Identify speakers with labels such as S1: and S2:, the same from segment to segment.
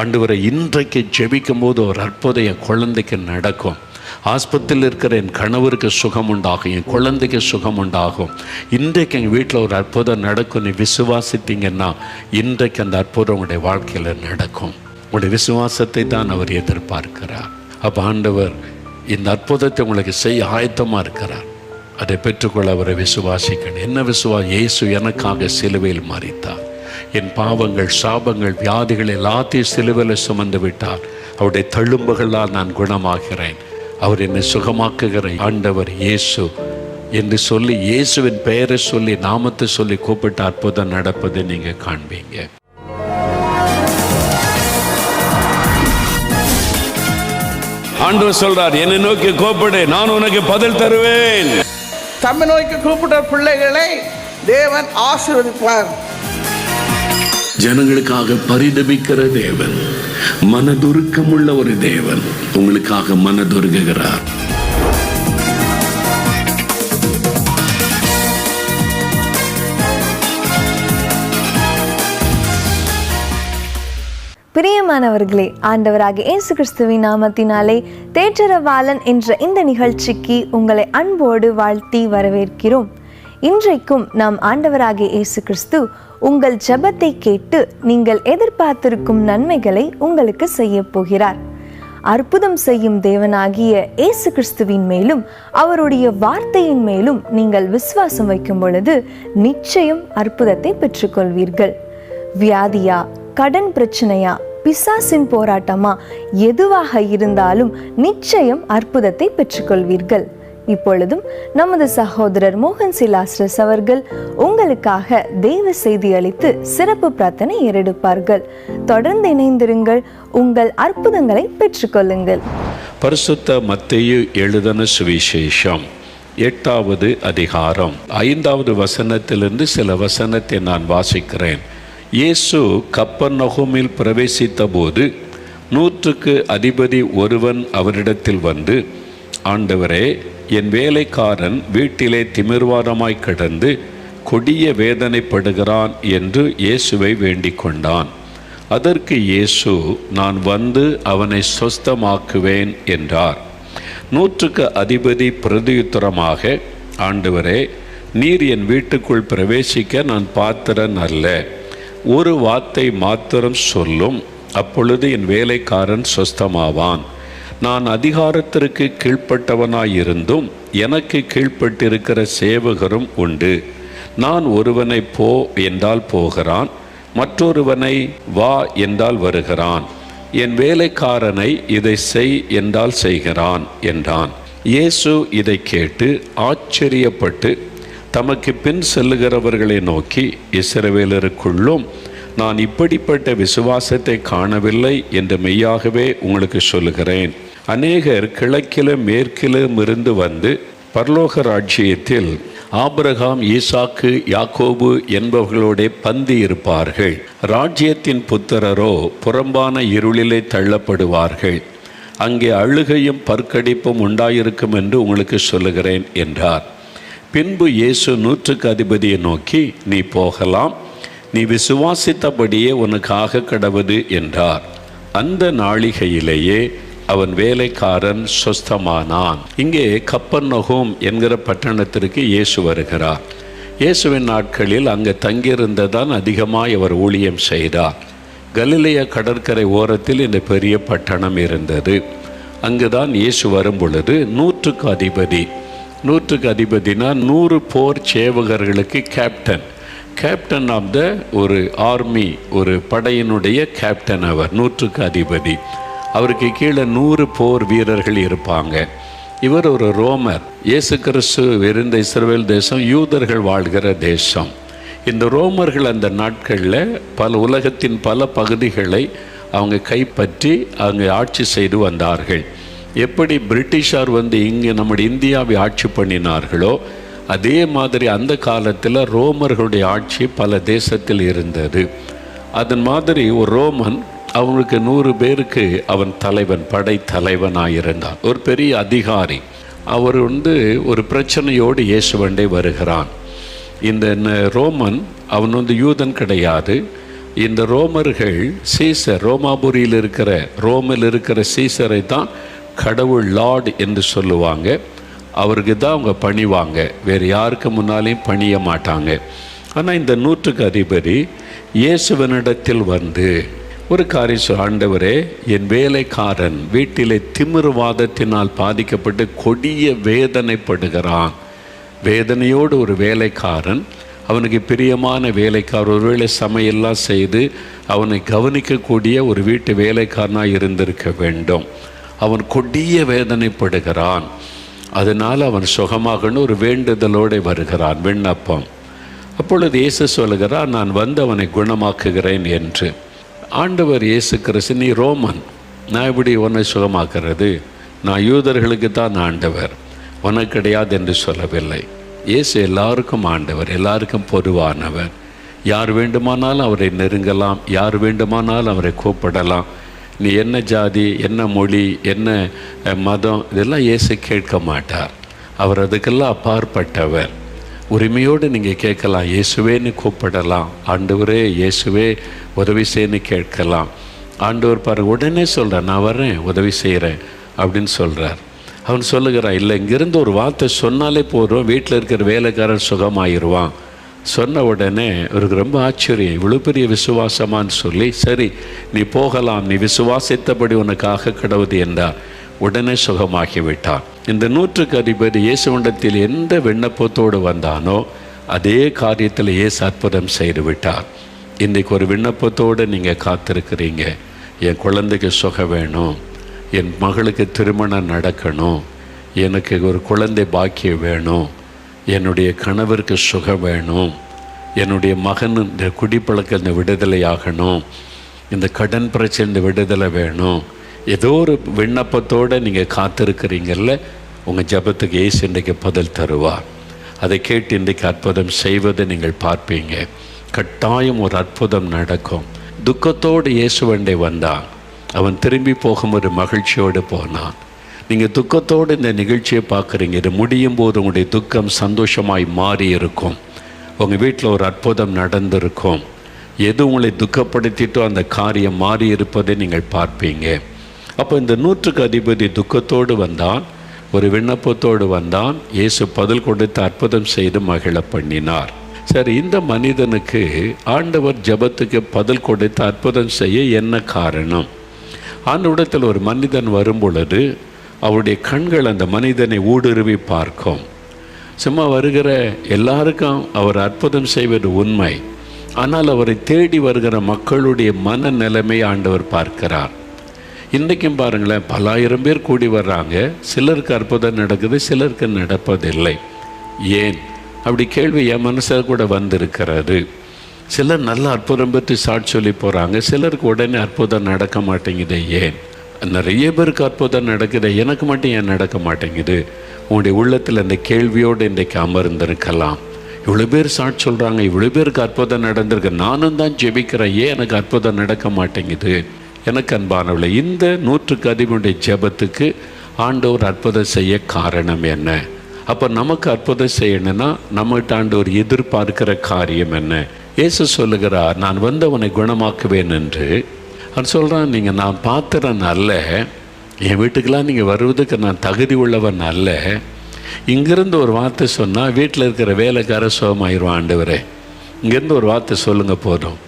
S1: ஆண்டவரை இன்றைக்கு ஜெபிக்கும் போது ஒரு அற்புதம் என் குழந்தைக்கு நடக்கும். ஆஸ்பத்திரியில் இருக்கிற என் கணவருக்கு சுகம் உண்டாகும் என் குழந்தைக்கு சுகம் உண்டாகும் இன்றைக்கு எங்கள் வீட்டில் ஒரு அற்புதம் நடக்கும். நீ விசுவாசித்தீங்கன்னா இன்றைக்கு அந்த அற்புதம் உங்களுடைய வாழ்க்கையில் நடக்கும். உங்களுடைய விசுவாசத்தை தான் அவர் எதிர்பார்க்கிறார். அப்போ ஆண்டவர் இந்த அற்புதத்தை உங்களுக்கு செய்ய ஆயத்தமாக இருக்கிறார். அதை பெற்றுக்கொள்ள அவரை விசுவாசிக்கணும். என்ன விசுவா இயேசு எனக்காக சிலுவையில் மறித்தார் என் பாவங்கள் சாபங்கள் வியாதிகள் எல்லாத்தையும் சிலுவையில் சுமந்து விட்டார். அவருடைய தழும்புகளால் நான் குணமாகிறேன். அவர் என்னை சுகமாக்குகிற ஆண்டவர் இயேசு என்று சொல்லி இயேசுவின் பெயரை சொல்லி நாமத்தை சொல்லி கூப்பிட்டு அற்புதம் நடப்பதை நீங்கள் காண்பீங்க. ஆண்டவர் சொல்றார் என்னை நோக்கி கூப்பிடு நான் உனக்கு பதில் தருவேன்.
S2: தம்மை நோக்கி கூப்பிட்ட பிள்ளைகளை தேவன் ஆசீர்வதிப்பார்.
S1: ஜனங்களுக்காக பரிதபிக்கிற தேவன் மனதுருக்கமுள்ள ஒரு தேவன் உங்களுக்காக மனதுருகுகிறார்.
S3: பிரியமானவர்களே ஆண்டவராக இயேசு கிறிஸ்துவின் நாமத்தினாலே தேற்றரவாளன் என்ற இந்த நிகழ்ச்சிக்கு உங்களை அன்போடு வாழ்த்தி வரவேற்கிறோம். இன்றைக்கும் நாம் ஆண்டவராகிய இயேசு கிறிஸ்து உங்கள் ஜபத்தை கேட்டு நீங்கள் எதிர்பார்த்திருக்கும் நன்மைகளை உங்களுக்கு செய்ய போகிறார். அற்புதம் செய்யும் தேவனாகிய இயேசு கிறிஸ்துவின் மேலும் அவருடைய வார்த்தையின் மேலும் நீங்கள் விசுவாசம் வைக்கும் பொழுது நிச்சயம் அற்புதத்தை பெற்றுக்கொள்வீர்கள். வியாதியா கடன் பிரச்சனையா பிசாசின் போராட்டமா எதுவாக இருந்தாலும் நிச்சயம் அற்புதத்தை பெற்றுக்கொள்வீர்கள். இப்பொழுதும் நமது சகோதரர் மோகன் சிலாஸ்ரஸ் அவர்கள் உங்களுக்காக தெய்வ செய்தி அளித்து சிறப்பு பிரார்த்தனை ஏறெடுப்பார்கள். தொடர்ந்து இணைந்திருங்கள். உங்கள் அற்புதங்களை பெற்றுக்கொள்ளுங்கள்.
S1: பரிசுத்த மத்தையு எழுதன சுவிசேஷம் எட்டாவது அதிகாரம். ஐந்தாவது வசனத்திலிருந்து சில வசனத்தை நான் வாசிக்கிறேன். இயேசு கப்பர் நகுமில் பிரவேசித்த போது நூற்றுக்கு அதிபதி ஒருவன் அவரிடத்தில் வந்து ஆண்டவரே என் வேலைக்காரன் வீட்டிலே திமிர்வாதமாய் கிடந்து கொடிய வேதனைப்படுகிறான் என்று இயேசுவை வேண்டிக் கொண்டான் அதற்கு இயேசு நான் வந்து அவனை சொஸ்தமாக்குவேன் என்றார். நூற்றுக்கு அதிபதி பிரதியுத்தரமாக ஆண்டவரே நீர் என் வீட்டுக்குள் பிரவேசிக்க நான் பாத்திரன் அல்ல. ஒரு வார்த்தை மாத்திரம் சொல்லும். அப்பொழுது என் வேலைக்காரன் சொஸ்தமாவான். நான் அதிகாரத்திற்கு கீழ்ப்பட்டவனாயிருந்தும் எனக்கு கீழ்ப்பட்டிருக்கிற சேவகரும் உண்டு. நான் ஒருவனை போ என்றால் போகிறான் மற்றொருவனை வா என்றால் வருகிறான். என் வேலைக்காரனை இதை செய் என்றால் செய்கிறான் என்றான். இயேசு இதை கேட்டு ஆச்சரியப்பட்டு தமக்கு பின் செல்லுகிறவர்களை நோக்கி இஸ்ரவேலருக்குள்ளும் நான் இப்படிப்பட்ட விசுவாசத்தை காணவில்லை என்று மெய்யாகவே உங்களுக்கு சொல்லுகிறேன். அநேகர் கிழக்கிலும் மேற்கிலும் இருந்து வந்து பரலோக ராஜ்யத்தில் ஆபிரகாம் ஈசாக்கு யாக்கோபு என்பவர்களோட பந்தி இருப்பார்கள். ராஜ்யத்தின் புத்திரரோ புறம்பான இருளிலே தள்ளப்படுவார்கள். அங்கே அழுகையும் பற்கடிப்பும் உண்டாயிருக்கும் என்று உங்களுக்கு சொல்லுகிறேன் என்றார். பின்பு இயேசு நூற்றுக்கு அதிபதியை நோக்கி நீ போகலாம். நீ விசுவாசித்தபடியே உனக்காக கடவுது என்றார். அந்த நாளிகையிலேயே அவன் வேலைக்காரன் சொஸ்தமானான். இங்கே கப்பர்நகோம் என்கிற பட்டணத்திற்கு இயேசு வருகிறார். இயேசுவின் நாட்களில் அங்கே தங்கியிருந்ததான் அதிகமாக அவர் ஊழியம் செய்தார். கலிலேய கடற்கரை ஓரத்தில் இந்த பெரிய பட்டணம் இருந்தது. அங்குதான் இயேசு வரும் பொழுது நூற்றுக்கு அதிபதி. நூற்றுக்கு அதிபதினா நூறு போர் சேவகர்களுக்கு கேப்டன் கேப்டன் ஆஃப் த ஒரு ஆர்மி ஒரு படையினுடைய கேப்டன் அவர் நூற்றுக்கு அதிபதி. அவருக்கு கீழே நூறு போர் வீரர்கள் இருப்பாங்க. இவர் ஒரு ரோமர். இயேசு கிறிஸ்து இருந்த இஸ்ரேல் தேசம் யூதர்கள் வாழ்கிற தேசம். இந்த ரோமர்கள் அந்த நாட்களில் பல உலகத்தின் பல பகுதிகளை அவங்க கைப்பற்றி அவங்க ஆட்சி செய்து வந்தார்கள். எப்படி பிரிட்டிஷார் வந்து இங்கே நம்முடைய இந்தியாவை ஆட்சி பண்ணினார்களோ அதே மாதிரி அந்த காலத்தில் ரோமர்களுடைய ஆட்சி பல தேசத்தில் இருந்தது. அதன் மாதிரி ஒரு ரோமன் அவனுக்கு நூறு பேருக்கு அவன் தலைவன் படை தலைவனாக இருந்தான் ஒரு பெரிய அதிகாரி. அவர் வந்து ஒரு பிரச்சனையோடு இயேசுவண்டே வருகிறான். இந்த ரோமன் அவன் வந்து யூதன் கிடையாது. இந்த ரோமர்கள் சீசர் ரோமாபுரியில் இருக்கிற ரோமில் இருக்கிற சீசரை தான் கடவுள் லார்டு என்று சொல்லுவாங்க. அவருக்கு தான் அவங்க பணிவாங்க. வேறு யாருக்கு முன்னாலேயும் பணிய மாட்டாங்க. ஆனால் இந்த நூற்றுக்கு அதிபதி இயேசுவனிடத்தில் வந்து ஒரு காரியம் சொல், ஆண்டவரே என் வேலைக்காரன் வீட்டிலே திமிருவாதத்தினால் பாதிக்கப்பட்டு கொடிய வேதனைப்படுகிறான். வேதனையோடு ஒரு வேலைக்காரன் அவனுக்கு பிரியமான வேலைக்காரர் ஒருவேளை சமையெல்லாம் செய்து அவனை கவனிக்கக்கூடிய ஒரு வீட்டு வேலைக்காரனாக இருந்திருக்க வேண்டும். அவன் கொடிய வேதனைப்படுகிறான். அதனால் அவன் சுகமாகணும் ஒரு வேண்டுதலோடு வருகிறான் விண்ணப்பம். அப்பொழுது இயேசு சொல்லுகிறார் நான் வந்து அவனை குணமாக்குகிறேன் என்று. ஆண்டவர் இயேசு கிறிஸ்து நீ ரோமன். நான் இப்படி உன்னை சுகமாக்குறது? நான் யூதர்களுக்கு தான் ஆண்டவர். உனக்கு கிடையாது என்று சொல்லவில்லை. இயேசு எல்லாருக்கும் ஆண்டவர் எல்லாருக்கும் பொதுவானவர். யார் வேண்டுமானாலும் அவரை நெருங்கலாம் யார் வேண்டுமானாலும் அவரை கூப்பிடலாம். நீ என்ன ஜாதி என்ன மொழி என்ன மதம் இதெல்லாம் இயேசு கேட்க மாட்டார். அவர் அதுக்கெல்லாம் அப்பாற்பட்டவர். உரிமையோடு நீங்கள் கேட்கலாம் இயேசுவேன்னு கூப்பிடலாம் ஆண்டவரே இயேசுவே உதவி செய்யன்னு கேட்கலாம். ஆண்டவர் பாருங்க உடனே சொல்கிறார் நான் வர்றேன் உதவி செய்கிறேன் அப்படின்னு சொல்கிறார் அவன் சொல்லுகிறான் இல்லை இங்கிருந்து ஒரு வார்த்தை சொன்னாலே போதும் வீட்டில் இருக்கிற வேலைக்காரன் சுகமாயிருவான். சொன்ன உடனே அவருக்கு ரொம்ப ஆச்சரியம் இவ்வளோ பெரிய விசுவாசமான்னு சொல்லி சரி நீ போகலாம் நீ விசுவாசித்தபடி உனக்காக கிடவுது என்றார். உடனே சுகமாகிவிட்டான். இந்த நூற்றுக்கு அதிபதி இயேசுவண்டத்தில் எந்த விண்ணப்பத்தோடு வந்தானோ அதே காரியத்தில் இயேசு அற்புதம் செய்து விட்டார் இன்றைக்கு ஒரு விண்ணப்பத்தோடு நீங்கள் காத்திருக்கிறீங்க. என் குழந்தைக்கு சுகம் வேணும். என் மகளுக்கு திருமணம் நடக்கணும். எனக்கு ஒரு குழந்தை பாக்கியம் வேணும். என்னுடைய கணவருக்கு சுகம் வேணும். என்னுடைய மகன் இந்த குடிப்பழக்க இந்த விடுதலை ஆகணும் இந்த கடன் பிரச்சனை இந்த விடுதலை வேணும். ஏதோ ஒரு விண்ணப்பத்தோடு நீங்கள் காத்திருக்கிறீங்கல்ல உங்கள் ஜெபத்துக்கு ஏசு இன்றைக்கு பதில் தருவார். அதை கேட்டு இன்றைக்கு அற்புதம் செய்வதை நீங்கள் பார்ப்பீங்க. கட்டாயம் ஒரு அற்புதம் நடக்கும். துக்கத்தோடு இயேசுவண்டை வந்தான். அவன் திரும்பி போகும் ஒரு மகிழ்ச்சியோடு போனான். நீங்கள் துக்கத்தோடு இந்த நிகழ்ச்சியை பார்க்குறீங்க. இது முடியும் போது உங்களுடைய துக்கம் சந்தோஷமாய் மாறி இருக்கும். உங்கள் வீட்டில் ஒரு அற்புதம் நடந்திருக்கும். எது உங்களை துக்கப்படுத்திட்டோ அந்த காரியம் மாறி இருப்பதை நீங்கள் பார்ப்பீங்க. அப்போ இந்த நூற்றுக்கு அதிபதி துக்கத்தோடு வந்தான் ஒரு விண்ணப்பத்தோடு வந்தான் இயேசு பதில் கொடுத்து அற்புதம் செய்து மகிழ பண்ணினார். சரி இந்த மனிதனுக்கு ஆண்டவர் ஜெபத்துக்கு பதில் கொடுத்து அற்புதம் செய்ய என்ன காரணம்? ஆண்டவிடத்தில் ஒரு மனிதன் வரும் பொழுது அவருடைய கண்கள் அந்த மனிதனை ஊடுருவி பார்க்கும். சும்மா வருகிற எல்லாருக்கும் அவர் அற்புதம் செய்வது உண்மை. ஆனால் அவரை தேடி வருகிற மக்களுடைய மன நிலைமை ஆண்டவர் பார்க்கிறார். இன்றைக்கும் பாருங்களேன் பலாயிரம் பேர் கூடி வர்றாங்க. சிலருக்கு அற்புதம் நடக்குது சிலருக்கு நடப்பதில்லை. ஏன்? அப்படி கேள்வி என் மனசில் கூட வந்திருக்கிறது. சிலர் நல்ல அற்புதம் பெற்று சாட்சி சொல்லி போகிறாங்க சிலருக்கு உடனே அற்புதம் நடக்க மாட்டேங்குது. ஏன்? நிறைய பேருக்கு அற்புதம் நடக்குது எனக்கு மட்டும் ஏன் நடக்க மாட்டேங்குது? உங்களுடைய உள்ளத்தில் அந்த கேள்வியோடு இன்றைக்கு அமர்ந்திருக்கலாம். இவ்வளோ பேர் சாட்சி சொல்கிறாங்க இவ்வளோ பேருக்கு அற்புதம் நடந்திருக்கு. நானும் தான் ஜெபிக்கிறேன் ஏன் எனக்கு அற்புதம் நடக்க மாட்டேங்குது? எனக்கு அன்பானவளை இந்த நூற்றுக்கு அதிபனுடைய ஜெபத்துக்கு ஆண்டவர் அற்புதம் செய்ய காரணம் என்ன? அப்போ நமக்கு அற்புதம் செய்யணும்னா நம்மகிட்ட ஆண்டவர் எதிர்பார்க்கிற காரியம் என்ன? இயேசு சொல்லுகிறார் நான் வந்து அவனை குணமாக்குவேன் என்று. அவன் சொல்கிறான் நீங்கள் நான் பாத்திரன் அல்ல. என் வீட்டுக்கெல்லாம் நீங்கள் வருவதுக்கு நான் தகுதி உள்ளவன் அல்ல. இங்கேருந்து ஒரு வார்த்தை சொன்னால் வீட்டில் இருக்கிற வேலைக்கார சுகமாயிருவான் ஆண்டவரே. இங்கேருந்து ஒரு வார்த்தை சொல்லுங்கள் போதும்.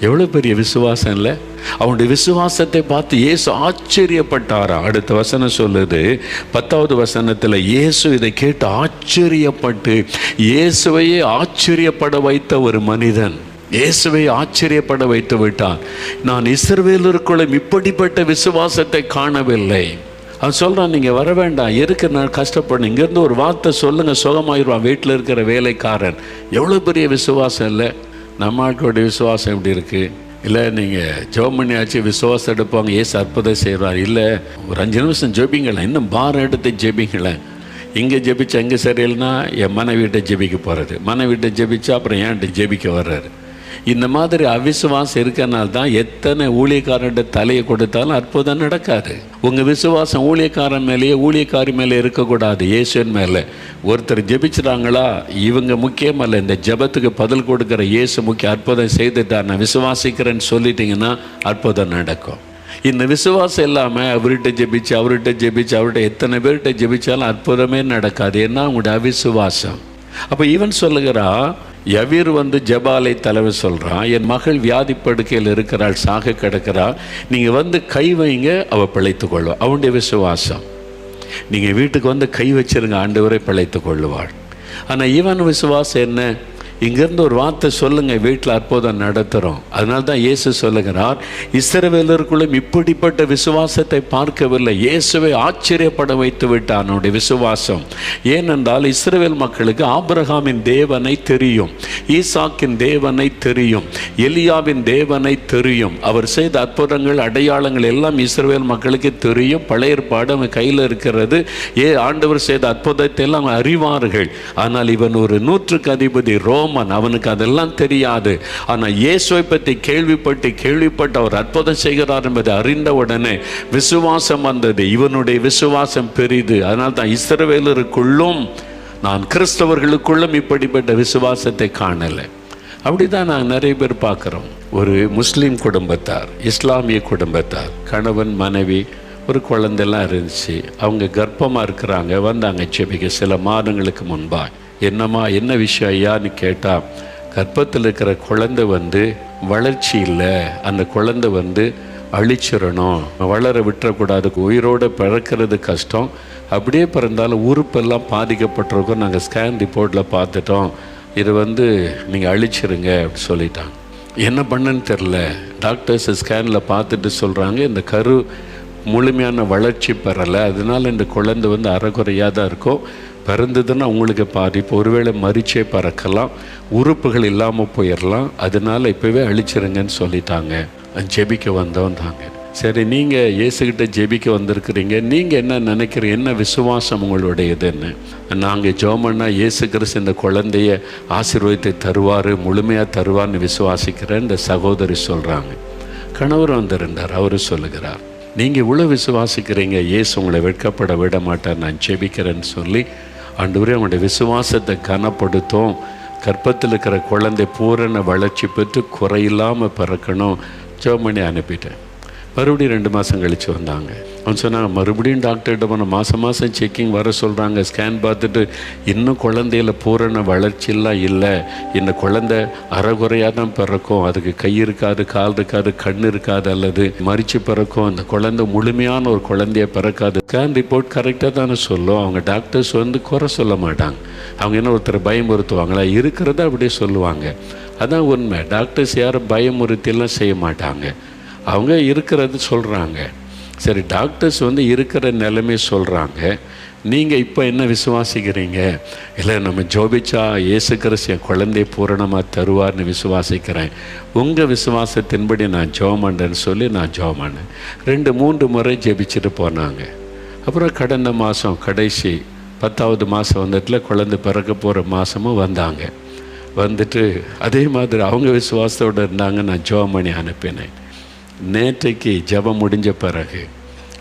S1: எவ்வளோ பெரிய விசுவாசம் இல்லை? அவனுடைய விசுவாசத்தை பார்த்து இயேசு ஆச்சரியப்பட்டாரா? அடுத்த வசனம் சொல்லுது பத்தாவது வசனத்தில் இயேசு இதை கேட்டு ஆச்சரியப்பட்டு இயேசுவையே ஆச்சரியப்பட வைத்த ஒரு மனிதன் இயேசுவை ஆச்சரியப்பட வைத்து விட்டான். நான் இஸ்ரவேலருக்குள்ளும் இப்படிப்பட்ட விசுவாசத்தை காணவில்லை. அவன் சொல்கிறான் நீங்கள் வர வேண்டாம் எதுக்கு நான் கஷ்டப்படணும் இங்கேருந்து ஒரு வார்த்தை சொல்லுங்கள் சுகமாயிருவான் வீட்டில் இருக்கிற வேலைக்காரன். எவ்வளோ பெரிய விசுவாசம் இல்லை? நம்ம ஆட்களுடைய விசுவாசம் எப்படி இருக்குது இல்லை நீங்கள் ஜெபம் பண்ணியாச்சு விசுவாசம் எடுப்பாங்க ஏசு அற்புதம் செய்கிறார் இல்லை ஒரு அஞ்சு நிமிஷம் ஜெபிங்களேன். இன்னும் பாரம் எடுத்து ஜெபிங்களேன். இங்கே ஜெபிச்சா எங்கே சரியில்லைன்னா என் மனைவிட்ட ஜெபிக்க போகிறது மனைவிட்ட ஜெபிச்சா அப்புறம் ஏன்ட்டு ஜெபிக்க வர்றாரு. இந்த மாதிரி அவிசுவாசம் இருக்கனால தான் எத்தனை ஊழியக்காரன்ட்ட தலையை கொடுத்தாலும் அற்புதம் நடக்காது. உங்கள் விசுவாசம் ஊழியக்காரன் மேலேயே ஊழியக்காரி மேலே இருக்கக்கூடாது. இயேசுவின் மேலே. ஒருத்தர் ஜெபிச்சிட்டாங்களா? இவங்க முக்கியமல்ல. இந்த ஜெபத்துக்கு பதில் கொடுக்குற இயேசு முக்கிய அற்புதம் செய்துட்டார். நான் விசுவாசிக்கிறேன்னு சொல்லிட்டீங்கன்னா அற்புதம் நடக்கும். இந்த விசுவாசம் இல்லாமல் அவர்கிட்ட ஜெபிச்சு அவர்கிட்ட ஜெபிச்சு அவர்கிட்ட எத்தனை பேர்கிட்ட ஜெபிச்சாலும் அற்புதமே நடக்காது. ஏன்னா அவங்களுடைய அவிசுவாசம். அப்போ இவன் சொல்லுகிறா யவீர் வந்து ஜபாலை தலைவர் சொல்கிறான் என் மகள் வியாதி படுக்கையில் இருக்கிறாள் சாக கிடக்கிறா. நீங்கள் வந்து கை வைங்க அவள் பிழைத்து கொள்வாள். அவனுடைய விசுவாசம். நீங்கள் வீட்டுக்கு வந்து கை வச்சிருங்க ஆண்டவரை பிழைத்து கொள்ளுவாள். ஆனால் இவன் விசுவாசம் என்ன? இங்கேருந்து ஒரு வார்த்தை சொல்லுங்கள் வீட்டில் அற்புதம் நடத்துகிறோம் அதனால தான் இயேசு சொல்லுகிறார் இஸ்ரவேலருக்குள்ளும் இப்படிப்பட்ட விசுவாசத்தை பார்க்கவில்லை. இயேசுவை ஆச்சரியப்பட வைத்து விட்டான் அவனுடைய விசுவாசம். ஏனென்றால் இஸ்ரவேல் மக்களுக்கு ஆபிரகாமின் தேவனை தெரியும் ஈசாக்கின் தேவனை தெரியும் எலியாவின் தேவனை தெரியும். அவர் செய்த அற்புதங்கள் அடையாளங்கள் எல்லாம் இஸ்ரவேல் மக்களுக்கு தெரியும். பழைய ஏற்பாடு அவன் கையில் இருக்கிறது. ஏ ஆண்டவர் செய்த அற்புதத்தை எல்லாம் அறிவார்கள். ஆனால் இவன் ஒரு நூற்றுக்கு அதிபதி ரோமன் அவனுக்கு அதெல்லாம் தெரியாது. ஆனால் இயேசுவை பற்றி கேள்விப்பட்டு கேள்விப்பட்டு அவர் அற்புதம் செய்கிறார் என்பதை அறிந்த உடனே விசுவாசம் வந்தது. இவனுடைய விசுவாசம் பெரிது. அதனால் தான் இஸ்ரவேலருக்குள்ளும் நான் கிறிஸ்தவர்களுக்குள்ளும் இப்படிப்பட்ட விசுவாசத்தை காணலை. அப்படிதான் நான் நிறைய பேர் பார்க்குறோம். ஒரு முஸ்லீம் குடும்பத்தார் இஸ்லாமிய குடும்பத்தார் கணவன் மனைவி ஒரு குழந்தைலாம் இருந்துச்சு. அவங்க கர்ப்பமாக இருக்கிறாங்க வந்தாங்க செபிக்க சில மாதங்களுக்கு முன்பாக என்னம்மா என்ன விஷயம் ஐயான்னு கேட்டால் கர்ப்பத்தில் இருக்கிற குழந்தை வந்து வளர்ச்சி இல்லை. அந்த குழந்தை வந்து அழிச்சிடணும் வளர விட்டுறக்கூடாது. உயிரோடு பிறக்கிறது கஷ்டம். அப்படியே பிறந்தாலும் உறுப்பெல்லாம் பாதிக்கப்பட்டிருக்கோம். நாங்கள் ஸ்கேன் ரிப்போர்ட்டில் பார்த்துட்டோம். இது வந்து நீங்கள் அழிச்சிருங்க அப்படின்னு சொல்லிட்டாங்க. என்ன பண்ணுன்னு தெரில டாக்டர்ஸ் ஸ்கேனில் பார்த்துட்டு சொல்கிறாங்க இந்த கரு முழுமையான வளர்ச்சி பெறலை. அதனால் இந்த குழந்தை வந்து அறகுறையாக தான் இருக்கும். பிறந்ததுன்னா உங்களுக்கு பாதிப்பு ஒருவேளை மறிச்சே பறக்கலாம் உறுப்புகள் இல்லாமல் போயிடலாம் அதனால இப்போவே அழிச்சிருங்கன்னு சொல்லிட்டாங்க. ஜெபிக்க வந்தோம் தாங்க. சரி நீங்கள் இயேசுகிட்ட ஜெபிக்க வந்திருக்கிறீங்க. நீங்கள் என்ன நினைக்கிறீங்க? என்ன விசுவாசம் உங்களுடையதுன்னு? நாங்கள் ஜோமன்னா இயேசு கிறிஸ்து இந்த குழந்தைய ஆசீர்வாதத்தை தருவார் முழுமையாக தருவார்னு விசுவாசிக்கிறேன் இந்த சகோதரி சொல்கிறாங்க கணவர் வந்திருந்தார் அவரு சொல்லுகிறார் நீங்கள் இவ்வளோ விசுவாசிக்கிறீங்க இயேசு உங்களை வெட்கப்பட விட மாட்டார் நான் ஜெபிக்கிறேன்னு சொல்லி ஆண்டவரே அவங்களுடைய விசுவாசத்தை கனப்படுத்தும். கற்பத்தில் இருக்கிற குழந்தை பூரண வளர்ச்சி பெற்று குறையில்லாமல் பிறக்கணும். ஜோமணி அனுப்பிட்டேன். மறுபடியும் ரெண்டு மாதம் கழித்து வந்தாங்க. அவன் சொன்னாங்க மறுபடியும் டாக்டர்கிட்ட போன மாதம் மாதம் செக்கிங் வர சொல்கிறாங்க ஸ்கேன் பார்த்துட்டு இன்னும் குழந்தையில பூரண வளர்ச்சியெல்லாம் இல்லை. இந்த குழந்தை அறகுறையாக தான் பிறக்கும். அதுக்கு கை இருக்காது கால் இருக்காது கண் இருக்காது அல்லது மறித்து பிறக்கும். அந்த குழந்தை முழுமையான ஒரு குழந்தைய பிறக்காது. ஸ்கேன் ரிப்போர்ட் கரெக்டாக தானே சொல்லும். அவங்க டாக்டர்ஸ் வந்து குறை சொல்ல மாட்டாங்க. அவங்க என்ன ஒருத்தர் பயமுறுத்துவாங்களா? இருக்கிறத அப்படியே சொல்லுவாங்க. அதான் உண்மை. டாக்டர்ஸ் யாரும் பயமுறுத்தியெல்லாம் செய்ய மாட்டாங்க. அவங்க இருக்கிறது சொல்கிறாங்க சரி டாக்டர்ஸ் வந்து இருக்கிற நிலைமை சொல்கிறாங்க நீங்கள் இப்போ என்ன விசுவாசிக்கிறீங்க? இல்லை நம்ம ஜோபிச்சா இயேசு கிறிஸ்து என் குழந்தைய பூரணமாக தருவார்னு விசுவாசிக்கிறேன். உங்கள் விசுவாசத்தின்படி நான் ஜோமண்டேன்னு சொல்லி நான் ஜோமண்டேன். ரெண்டு மூன்று முறை ஜெபிச்சுட்டு போனாங்க. அப்புறம் கடந்த மாதம் கடைசி பத்தாவது மாதம் வந்துட்டுல குழந்தை பிறக்க போகிற மாதமும் வந்தாங்க. வந்துட்டு அதே மாதிரி அவங்க விசுவாசத்தோடு இருந்தாங்க நான் ஜோமணி அனுப்பினேன். நேற்றைக்கு ஜெபம் முடிஞ்ச பிறகு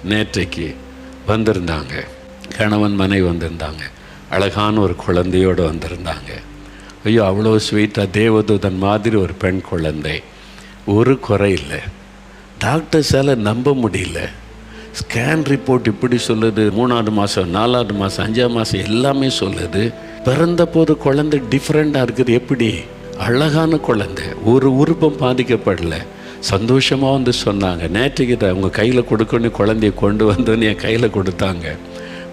S1: நேற்றைக்கு வந்திருந்தாங்க. கணவன் மனைவி வந்திருந்தாங்க. அழகான ஒரு குழந்தையோடு வந்திருந்தாங்க. ஐயோ அவ்வளோ ஸ்வீட்டாக தேவதூதன் மாதிரி ஒரு பெண் குழந்தை. ஒரு குறை இல்லை. டாக்டர்ஸால் நம்ப முடியல. ஸ்கேன் ரிப்போர்ட் இப்படி சொல்லுது மூணாவது மாதம் நாலாவது மாதம் அஞ்சாவது மாதம் எல்லாமே சொல்லுது. பிறந்த போது குழந்தை டிஃப்ரெண்ட்டாக இருக்குது. எப்படி? அழகான குழந்தை. ஒரு உருப்பம் பாதிக்கப்படலை. சந்தோஷமாக வந்து சொன்னாங்க. நேற்றுக்கு தான் அவங்க கையில் கொடுக்கணும் குழந்தைய கொண்டு வந்தோன்னு என் கையில் கொடுத்தாங்க.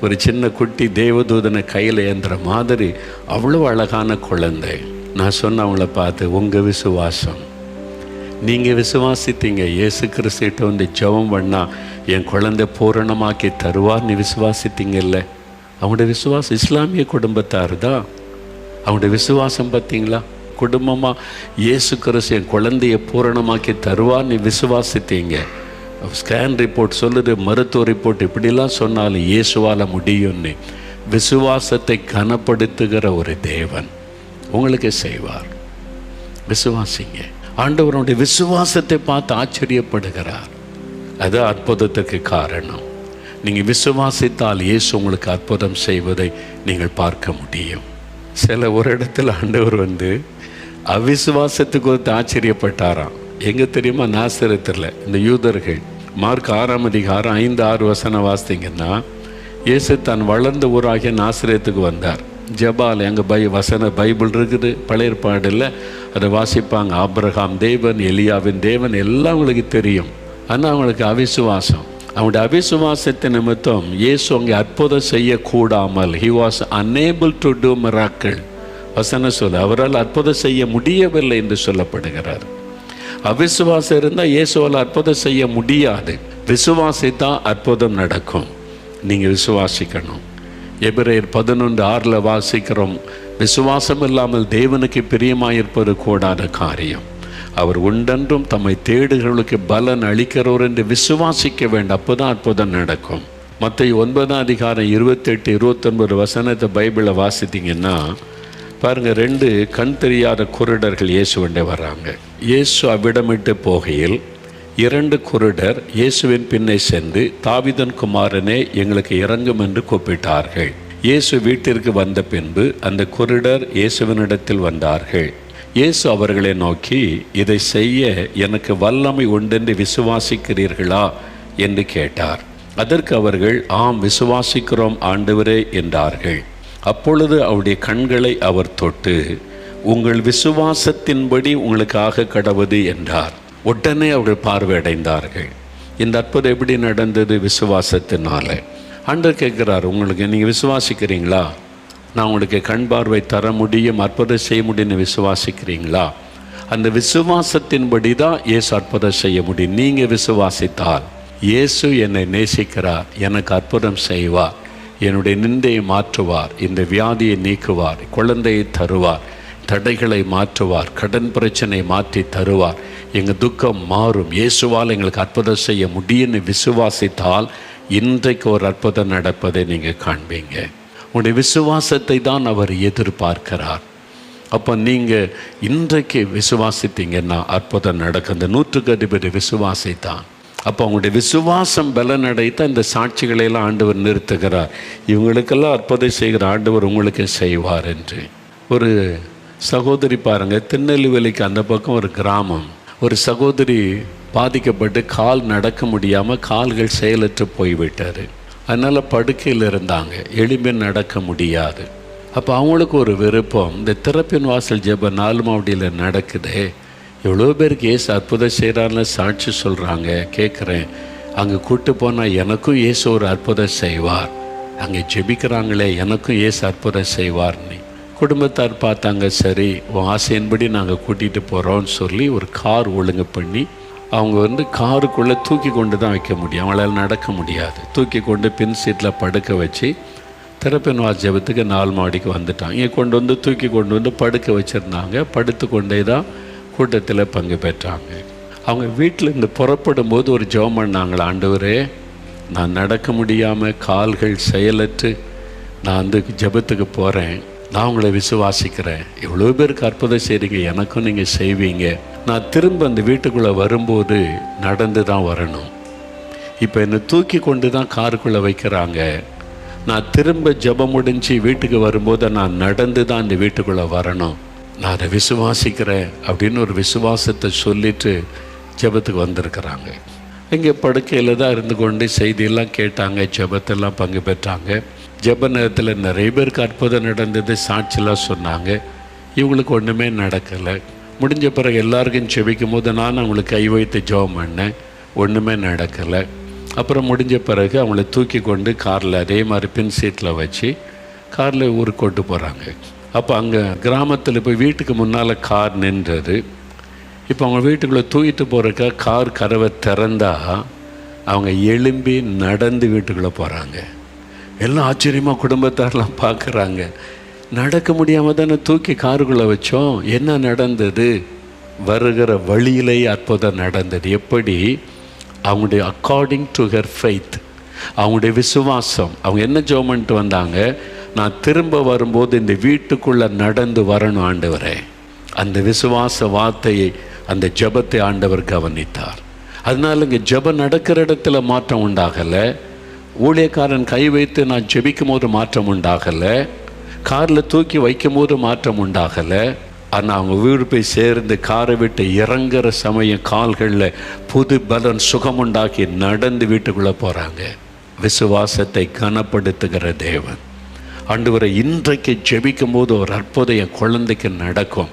S1: ஒரு சின்ன குட்டி தேவதூதனை கையில் ஏந்துற மாதிரி அவ்வளோ அழகான குழந்தை. நான் சொன்ன அவங்கள பார்த்து உங்கள் விசுவாசம். நீங்கள் விசுவாசித்தீங்க. இயேசு கிறிஸ்திட்ட வந்து ஜெபம் பண்ணால் என் குழந்தை பூரணமாக்கி தருவார்னு விசுவாசித்தீங்கல்ல? அவங்களோட விசுவாசம் இஸ்லாமிய குடும்பத்தார் தான் அவங்களோட விசுவாசம் பார்த்தீங்களா? குடும்பமாக இயேசு கிறிஸ்து என் குழந்தைய பூரணமாக்கி தருவான்னு விசுவாசித்தீங்க. ஸ்கேன் ரிப்போர்ட் சொல்லுது மருத்துவ ரிப்போர்ட் இப்படிலாம் சொன்னாலும் இயேசுவால் முடியும்னு. விசுவாசத்தை கனப்படுத்துகிற ஒரு தேவன் உங்களுக்கு செய்வார். விசுவாசிங்க. ஆண்டவருடைய விசுவாசத்தை பார்த்து ஆச்சரியப்படுகிறார். அது அற்புதத்துக்கு காரணம். நீங்கள் விசுவாசித்தால் இயேசு உங்களுக்கு அற்புதம் செய்வதை நீங்கள் பார்க்க முடியும். சில ஒரு இடத்துல ஆண்டவர் வந்து அவிசுவாசத்துக்கு ஒருத்த ஆச்சரியப்பட்டாராம். எங்கே தெரியுமா? நாசிரத்தில் இந்த யூதர்கள். மார்க் ஆறாம் அதிகாரம் ஐந்து ஆறு வசனம் வாசித்தீங்கன்னா இயேசு தான் வளர்ந்த ஊராகிய நாசிரியத்துக்கு வந்தார். ஜபால் எங்கள் பை வசன பைபிள் இருக்குது. பழைய ஏற்பாடில் அதை வாசிப்பாங்க. ஆப்ரஹாம் தேவன் எலியாவின் தேவன் எல்லாம் அவங்களுக்கு தெரியும். ஆனால் அவங்களுக்கு அவிசுவாசம். அவனுடைய அவிசுவாசத்தை நிமித்தம் இயேசு அங்கே அற்புதம் செய்யக்கூடாமல் he was unable to do miracle வசன சொல் அவரால் அற்புதம் செய்ய முடியவில்லை என்று சொல்லப்படுகிறார். அவிசுவாசம் இருந்தால் இயேசுவால் அற்புதம் செய்ய முடியாது. விசுவாசித்தான் அற்புதம் நடக்கும். நீங்கள் விசுவாசிக்கணும். எபிரேர் பதினொன்று ஆறில் வாசிக்கிறோம் விசுவாசம் இல்லாமல் தேவனுக்கு பிரியமாயிருப்பது கூடாத காரியம். அவர் உண்டென்றும் தம்மை தேடுகளுக்கு பலன் அளிக்கிறவர் என்று விசுவாசிக்க வேண்டும். அப்போதான் அற்புதம் நடக்கும். மற்ற ஒன்பதாம் அதிகாரம் இருபத்தெட்டு இருபத்தொன்பது வசனத்தை பைபிளை வாசித்தீங்கன்னா பாருங்க ரெண்டு கண் தெரியாத குருடர்கள் இயேசுவண்டே வர்றாங்க இயேசு அவ்விடமிட்டு போகையில் இரண்டு குருடர் இயேசுவின் பின்னே சென்று தாவிதன் குமாரனே எங்களுக்கு இறங்கும் என்று கூப்பிட்டார்கள். இயேசு வீட்டிற்கு வந்த பின்பு அந்த குருடர் இயேசுவினிடத்தில் வந்தார்கள். இயேசு அவர்களை நோக்கி இதை செய்ய எனக்கு வல்லமை உண்டென்று விசுவாசிக்கிறீர்களா? என்று கேட்டார். அதற்கு அவர்கள் ஆம் விசுவாசிக்கிறோம் ஆண்டவரே என்றார்கள். அப்பொழுது அவருடைய கண்களை அவர் தொட்டு உங்கள் விசுவாசத்தின்படி உங்களுக்காக கடவுது என்றார். உடனே அவர்கள் பார்வையடைந்தார்கள். இந்த அற்புதம் எப்படி நடந்தது விசுவாசத்தினால? ஆண்டவர் கேட்குறார் உங்களுக்கு நீங்கள் விசுவாசிக்கிறீங்களா? நான் உங்களுக்கு கண் பார்வை தர முடியும் அற்புதம் செய்ய முடியும்னு விசுவாசிக்கிறீங்களா? அந்த விசுவாசத்தின்படி தான் இயேசு அற்புதம் செய்ய முடியும். நீங்கள் விசுவாசித்தால் இயேசு என்னை நேசிக்கிறார் எனக்கு அற்புதம் செய்வார். என்னுடைய நிந்தையை மாற்றுவார் இந்த வியாதியை நீக்குவார் குழந்தையை தருவார் தடைகளை மாற்றுவார் கடன் பிரச்சனை மாற்றி தருவார். எங்கள் துக்கம் மாறும். இயேசுவால் எங்களுக்கு அற்புதம் செய்ய முடியும்னு விசுவாசித்தால் இன்றைக்கு ஒரு அற்புதம் நடப்பதை நீங்கள் காண்பீங்க. உங்களுடைய விசுவாசத்தை தான் அவர் எதிர்பார்க்கிறார். அப்போ நீங்கள் இன்றைக்கு விசுவாசித்தீங்கன்னா அற்புதம் நடக்கும். இந்த நூற்றுக்கு அதிபதி விசுவாசித்தான். அப்போ அவங்களுடைய விசுவாசம் பலனடைத்த இந்த சாட்சிகளை எல்லாம் ஆண்டவர் நிறுத்துகிறார். இவங்களுக்கெல்லாம் அற்புதம் செய்கிற ஆண்டவர் உங்களுக்கு செய்வார் என்று. ஒரு சகோதரி பாருங்க திருநெல்வேலிக்கு அந்த பக்கம் ஒரு கிராமம். ஒரு சகோதரி பாதிக்கப்பட்டு கால் நடக்க முடியாமல் கால்கள் செயலற்று போய்விட்டார் அதனால் படுக்கையில் இருந்தாங்க எளிமை நடக்க முடியாது. அப்போ அவங்களுக்கு ஒரு விருப்பம் இந்த திறப்பின் வாசல் ஜெப நாலு மாவடியில் நடக்குதே எவ்வளோ பேருக்கு ஏசு அற்புதம் செய்கிறான்னு சாட்சி சொல்கிறாங்க கேட்குறேன் அங்கே கூட்டு போனால் எனக்கும் ஏசு ஒரு அற்புதம் செய்வார். அங்கே ஜெபிக்கிறாங்களே எனக்கும் ஏசு அற்புதம் செய்வார்னு. குடும்பத்தார் பார்த்தாங்க சரி உன் ஆசையின்படி நாங்கள் கூட்டிகிட்டு போகிறோம்னு சொல்லி ஒரு கார் ஒழுங்கு பண்ணி அவங்க வந்து காருக்குள்ளே தூக்கி கொண்டு தான் வைக்க முடியும். அவங்களால் நடக்க முடியாது. தூக்கி கொண்டு பின் சீட்டில் படுக்க வச்சு திறப்பின் வாஜபத்துக்கு நாலு மாடிக்கு வந்துட்டாங்க. இங்கே கொண்டு வந்து தூக்கி கொண்டு வந்து படுக்க வச்சுருந்தாங்க. படுத்து கொண்டே தான் கூட்டத்தில் பங்கு பெற்றாங்க. அவங்க வீட்டில் இருந்து புறப்படும் போது ஒரு ஜெபம் பண்ணாங்களா ஆண்டவரே நான் நடக்க முடியாமல் கால்கள் செயலற்று நான் வந்து ஜெபத்துக்கு போகிறேன் நான் உங்களை விசுவாசிக்கிறேன். இவ்வளோ பேருக்கு அற்புதம் செய்கிறீங்க எனக்கும் நீங்கள் செய்வீங்க. நான் திரும்ப அந்த வீட்டுக்குள்ளே வரும்போது நடந்து தான் வரணும். இப்போ என்னை தூக்கி கொண்டு தான் காருக்குள்ளே வைக்கிறாங்க. நான் திரும்ப ஜெபம் முடிஞ்சு வீட்டுக்கு வரும்போது நான் நடந்து தான் இந்த வீட்டுக்குள்ளே வரணும். நான் அதை விசுவாசிக்கிறேன் அப்படின்னு ஒரு விசுவாசத்தை சொல்லிட்டு ஜெபத்துக்கு வந்திருக்கிறாங்க. இங்கே படுக்கையில் தான் இருந்து கொண்டு செய்தியெல்லாம் கேட்டாங்க ஜெபத்தெல்லாம் பங்கு பெற்றாங்க. ஜப நேரத்தில் நிறைய பேருக்கு அற்புதம் நடந்தது சாட்சியெல்லாம் சொன்னாங்க. இவங்களுக்கு ஒன்றுமே நடக்கலை. முடிஞ்ச பிறகு எல்லாருக்கும் செபிக்கும் போது நான் அவங்களுக்கு கை வைத்து ஜெபம் பண்ணேன். ஒன்றுமே நடக்கலை. அப்புறம் முடிஞ்ச பிறகு அவங்கள தூக்கி கொண்டு காரில் அதே மாதிரி பின் சீட்டில் வச்சு காரில் ஊருக்கு கொண்டு போகிறாங்க அப்போ அங்கே கிராமத்தில் போய் வீட்டுக்கு முன்னால் கார் நின்றது. இப்போ அவங்க வீட்டுக்குள்ளே தூக்கிட்டு போகிறக்கா கார் கதவை திறந்தா அவங்க எழும்பி நடந்து வீட்டுக்குள்ளே போகிறாங்க எல்லாம் ஆச்சரியமாக குடும்பத்தாரெலாம் பார்க்குறாங்க நடக்க முடியாமல் தானே தூக்கி காருக்குள்ளே வச்சோம். என்ன நடந்தது? வருகிற வழியிலேயே அற்புதம் நடந்தது. எப்படி? அவங்களுடைய அக்கார்டிங் டு ஹர் ஃபெய்த் அவங்களுடைய விசுவாசம். அவங்க என்ன ஜோமெண்ட்டு வந்தாங்க? நான் திரும்ப வரும்போது இந்த வீட்டுக்குள்ளே நடந்து வரணும் ஆண்டவரே.
S4: அந்த விசுவாச வார்த்தையை அந்த ஜெபத்தை ஆண்டவர் கவனித்தார். அதனால இங்கே ஜபம் நடக்கிற இடத்துல மாற்றம் உண்டாகலை. ஊழியக்காரன் கை வைத்து நான் ஜெபிக்கும் போது மாற்றம் உண்டாகலை. காரில் தூக்கி வைக்கும் போது மாற்றம் உண்டாகலை. ஆனால் அவங்க வீடு போய் சேர்ந்து காரை விட்டு இறங்குற சமயம் கால்களில் புது பலன் சுகம் உண்டாக்கி நடந்து வீட்டுக்குள்ளே போகிறாங்க விசுவாசத்தை கனப்படுத்துகிற தேவன். ஆண்டவரை இன்றைக்கு ஜெபிக்கும் போது ஒரு அற்புதம் என் குழந்தைக்கு நடக்கும்.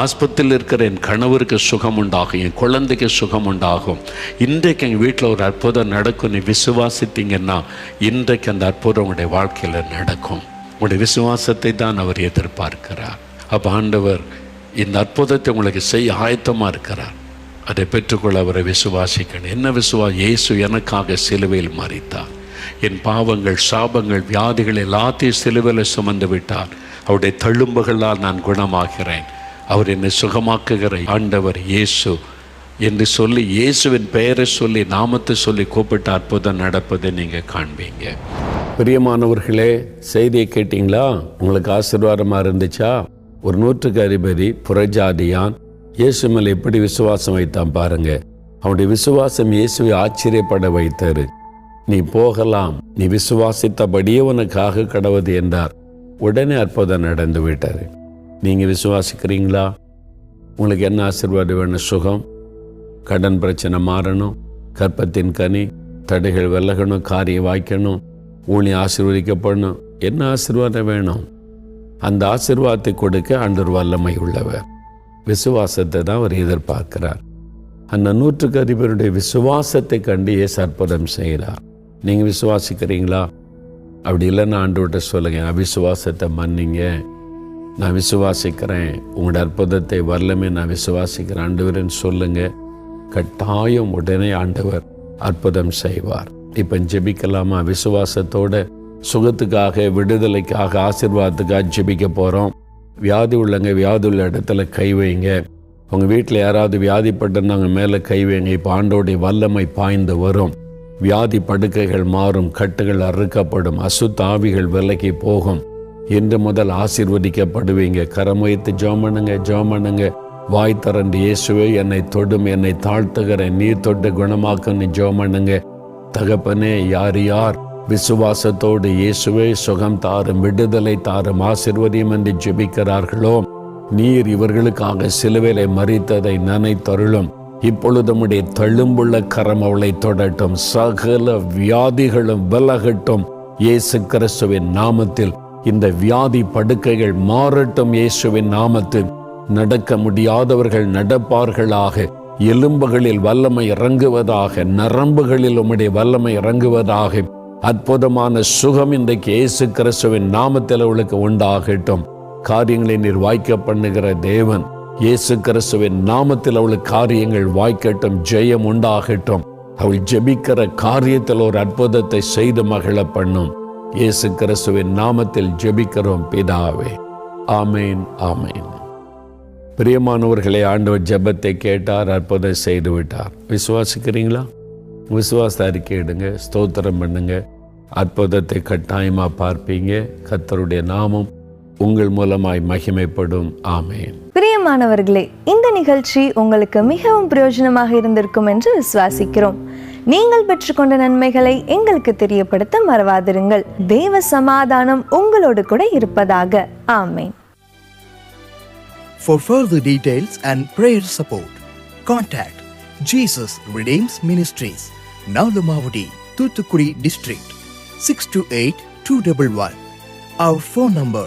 S4: ஆஸ்பத்திரியில் இருக்கிற என் கணவருக்கு சுகம் உண்டாகும் என் குழந்தைக்கு சுகம் உண்டாகும் இன்றைக்கு எங்கள் வீட்டில் ஒரு அற்புதம் நடக்கும். நீ விசுவாசித்தீங்கன்னா இன்றைக்கு அந்த அற்புதம் உங்களுடைய வாழ்க்கையில் நடக்கும். உங்களுடைய விசுவாசத்தை தான் அவர் எதிர்பார்க்கிறார். அப்போ ஆண்டவர் இந்த அற்புதத்தை உங்களுக்கு செய்ய ஆயத்தமாக இருக்கிறார். அதை பெற்றுக்கொள்ள அவரை விசுவாசிக்கணும். என்ன விசுவா? இயேசு எனக்காக சிலுவையில் மறித்தார் என் பாவங்கள் சாபங்கள் வியாதிகள் எல்லாத்தையும் சிலுவையில் சுமந்து விட்டார். அவருடைய தழும்புகளால் நான் குணமாகிறேன். அவர் என்னை சுகமாக்குகிற ஆண்டவர் இயேசு என்று சொல்லி இயேசுவின் பெயரை சொல்லி நாமத்தை சொல்லி கூப்பிட்டு அற்புதம் நடப்பதை நீங்கள் காண்பீங்க.
S1: பிரியமானவர்களே செய்தியை கேட்டிங்களா? உங்களுக்கு ஆசீர்வாதமாக இருந்துச்சா? ஒரு நூற்றுக்கு அதிபதி புறஜாதியான் இயேசு மேலே எப்படி விசுவாசம் வைத்தான் பாருங்க. அவனுடைய விசுவாசம் இயேசுவை ஆச்சரியப்பட வைத்தாரு நீ போகலாம். நீ விசுவாசித்தபடியே உனக்காக கடவுது என்றார். உடனே அற்புதம் நடந்து விட்டார் நீங்கள் விசுவாசிக்கிறீங்களா? உங்களுக்கு என்ன ஆசீர்வாதம் வேணும்? சுகம். கடன் பிரச்சனை மாறணும். கற்பத்தின் கனி தடைகள் விலகணும் காரியம் வாய்க்கணும் ஊழி ஆசீர்வதிக்கப்படணும். என்ன ஆசீர்வாதம் வேணும்? அந்த ஆசீர்வாதத்தை கொடுக்க ஆண்டவர் வல்லமை உள்ளவர். விசுவாசத்தை தான் அவர் எதிர்பார்க்கிறார். அந்த நூற்றுக்கு அதிபருடைய விசுவாசத்தை கண்டு இயேசு அற்புதம் செய்கிறார். நீங்கள் விசுவாசிக்கிறீங்களா? அப்படி இல்லைன்னு ஆண்டவர்கிட்ட சொல்லுங்க. அவிசுவாசத்தை மன்னிங்க. நான் விசுவாசிக்கிறேன். உங்களோட அற்புதத்தை வரலமே நான் விசுவாசிக்கிறேன். ஆண்டவரன்னு சொல்லுங்க. கட்டாயம் உடனே ஆண்டவர் அற்புதம் செய்வார். இப்போ ஜெபிக்கலாமா? விசுவாசத்தோட சுகத்துக்காக விடுதலைக்காக ஆசிர்வாதத்துக்காக ஜெபிக்க போகிறோம் வியாதி உள்ளங்க வியாதி உள்ள இடத்துல கை வைங்க. உங்கள் வீட்டில் யாராவது வியாதிப்பட்டிருந்தாங்க மேலே கை வைங்க. இப்போ ஆண்டோடைய வல்லமை பாய்ந்து வரும். வியாதி படுக்கைகள் மாறும் கட்டுகள் அறுக்கப்படும் அசுத்தாவிகள் விலகி போகும். இன்று முதல் ஆசிர்வதிக்கப்படுவீங்க. கரம் வைத்து ஜோமனுங்க ஜோமனுங்க. வாய் திறந்து இயேசுவே என்னை தொடும் என்னை தாழ்த்துகிறேன். நீர் தொட்டு குணமாக்குன்னு ஜோமனுங்க. தகப்பனே யார் யார்? விசுவாசத்தோடு இயேசுவே சுகம் தாரும் விடுதலை தாரும் ஆசிர்வதியும் என்று ஜெபிக்கிறார்களோ? நீர் இவர்களுக்காக சிலுவையிலே மறித்ததை நனைத்தருளும். இப்பொழுது உம்முடைய தழும்புள்ள கரம் அவளை தொடட்டும். சகல வியாதிகளும் விலகட்டும். இயேசு கிறிஸ்துவின் நாமத்தில் இந்த வியாதி படுக்கைகள் மாறட்டும். இயேசுவின் நாமத்தில் நடக்க முடியாதவர்கள் நடப்பார்களாக. எலும்புகளில் வல்லமை இறங்குவதாக நரம்புகளில் உம்முடைய வல்லமை இறங்குவதாக. அற்புதமான சுகம் இன்றைக்கு இயேசு கிறிஸ்துவின் நாமத்தில் அவளுக்கு உண்டாகட்டும். காரியங்களை நிர்வாய்க்க பண்ணுகிற தேவன். இயேசு கிறிஸ்துவின் நாமத்தில் அவளுக்கு காரியங்கள் வாய்க்கட்டும் ஜெயம் உண்டாகட்டும். அவள் ஜெபிக்கிற காரியத்தில் ஒரு அற்புதத்தை செய்து மகிழ பண்ணும். இயேசு கிறிஸ்துவின் நாமத்தில் ஜெபிக்கிறோம் பிதாவே. ஆமேன் ஆமேன். பிரியமானவர்களை ஆண்டவர் ஜெபத்தை கேட்டார் அற்புதம் செய்து விட்டார். விசுவாசிக்கிறீங்களா? விசுவாச அறிக்கையிடுங்க ஸ்தோத்திரம் பண்ணுங்க. அற்புதத்தை கட்டாயமாக பார்ப்பீங்க. கர்த்தருடைய நாமம் உங்கள் மூலமாய் மகிமைப்படும். ஆமேன்.
S3: பிரியமானவர்களே இந்த நிகழ்ச்சி உங்களுக்கு மிகவும் பிரயோஜனமாக இருந்திருக்கும் என்று விசுவாசிக்கிறோம். நீங்கள் பெற்றுக்கொண்ட நன்மைகளை எங்களுக்கு தெரியப்படுத்த மறவாதிருங்கள். தேவ சமாதானம் உங்களோடு கூட இருப்பதாக. ஆமேன்.
S5: For further details and prayer support, contact Jesus Redeems Ministries, Nalamavadi, Thuthukudi District, 628-211. Our phone number